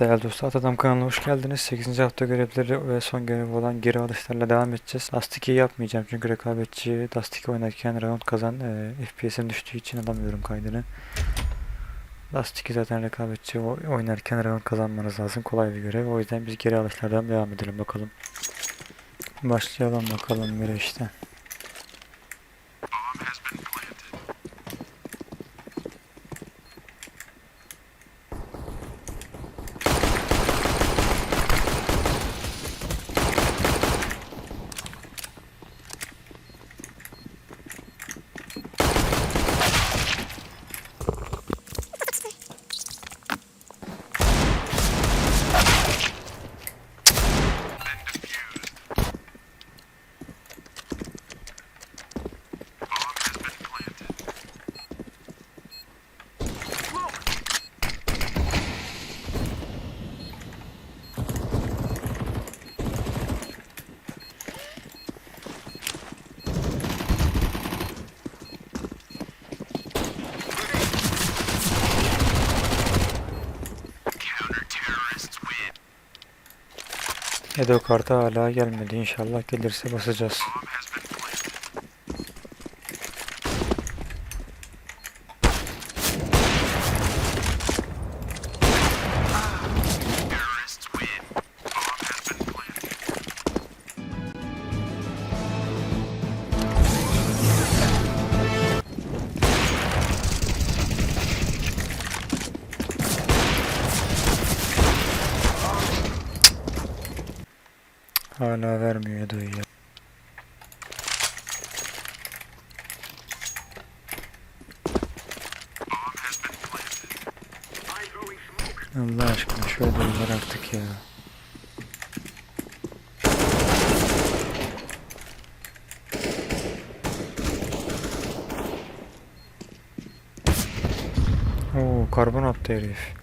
Değerli dostlar Atadam kanalına hoş geldiniz. 8. hafta görevleri ve son görev olan geri alışlarla devam edeceğiz. Dust 2'yi yapmayacağım çünkü rekabetçi Dust 2 oynarken round kazan e, FPS'im düştüğü için alamıyorum kaydını. Dust 2 zaten rekabetçi oynarken round kazanmanız lazım. Kolay bir görev. O yüzden biz geri alışlardan devam edelim bakalım. Başlayalım bakalım bir işte. Edo kartı hala gelmedi. İnşallah gelirse basacağız. Hala vermiyor Edo'yu ya. Allah aşkına şöyle ver artık ya. Oo karbon attı herif.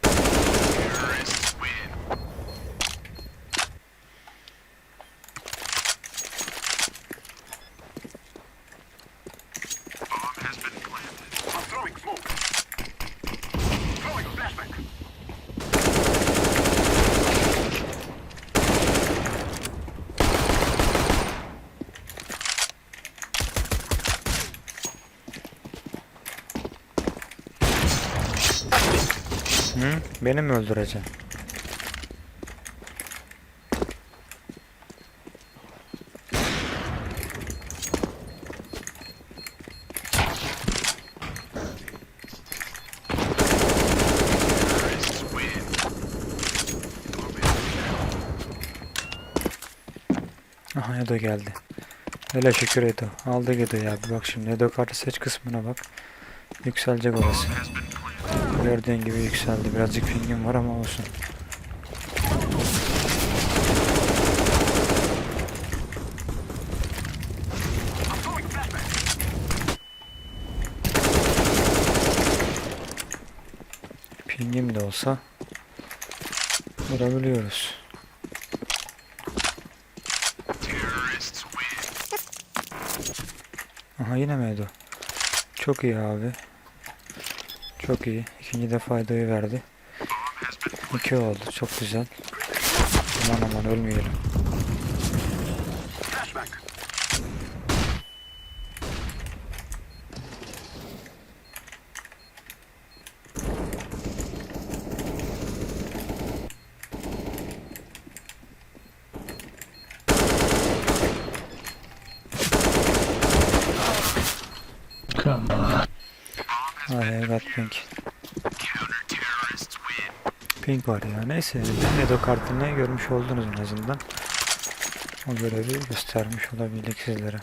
Hı? Beni mi öldüreceksin? Aha Edo geldi. Hele şükür Edo. Aldı Edo ya. Bak şimdi Edo kartı seç kısmına bak. Yükselecek orası. Gördüğün gibi yükseldi. Birazcık pingim var ama olsun. Pingim de olsa vurabiliyoruz. Aha yine Edo? Çok iyi abi. Çok iyi. İkinci defa Edo'yu verdi. İki oldu. Çok güzel. Aman aman ölmeyelim. Flashback. Ay evet pink. Pink var ya. Neyse. Ben Edo kartını görmüş oldunuz en azından. O görevi göstermiş olabildik sizlere.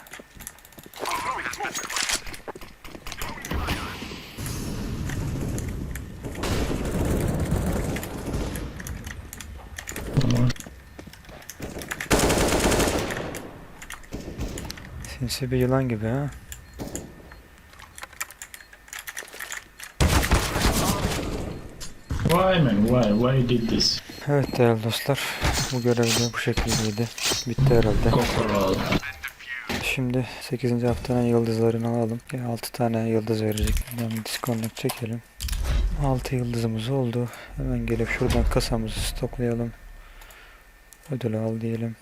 Sinsi bir yılan gibi ha. Why man? Why? Why did this? Evet değerli dostlar. Bu görev de bu şekildeydi. Bitti herhalde. Şimdi 8. haftanın yıldızlarını alalım. 6 tane yıldız verecek. Ben disconnect çekelim. 6 yıldızımız oldu. Hemen gelip şuradan kasamızı stoklayalım. Ödülü al diyelim.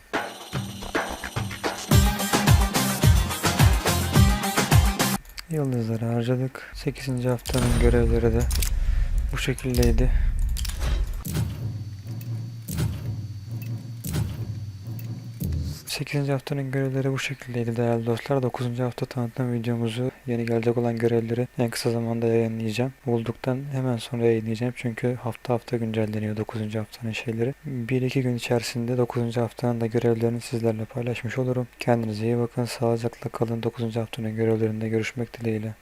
Yıldızları harcadık. 8. haftanın görevleri de bu şekildeydi. Sekizinci haftanın görevleri bu şekildeydi değerli dostlar. 9. hafta tanıtım videomuzu yeni gelecek olan görevleri en kısa zamanda yayınlayacağım. Bulduktan hemen sonra yayınlayacağım çünkü hafta hafta güncelleniyor 9. haftanın şeyleri. 1-2 gün içerisinde 9. haftanın da görevlerini sizlerle paylaşmış olurum. Kendinize iyi bakın, sağlıcakla kalın. 9. haftanın görevlerinde görüşmek dileğiyle.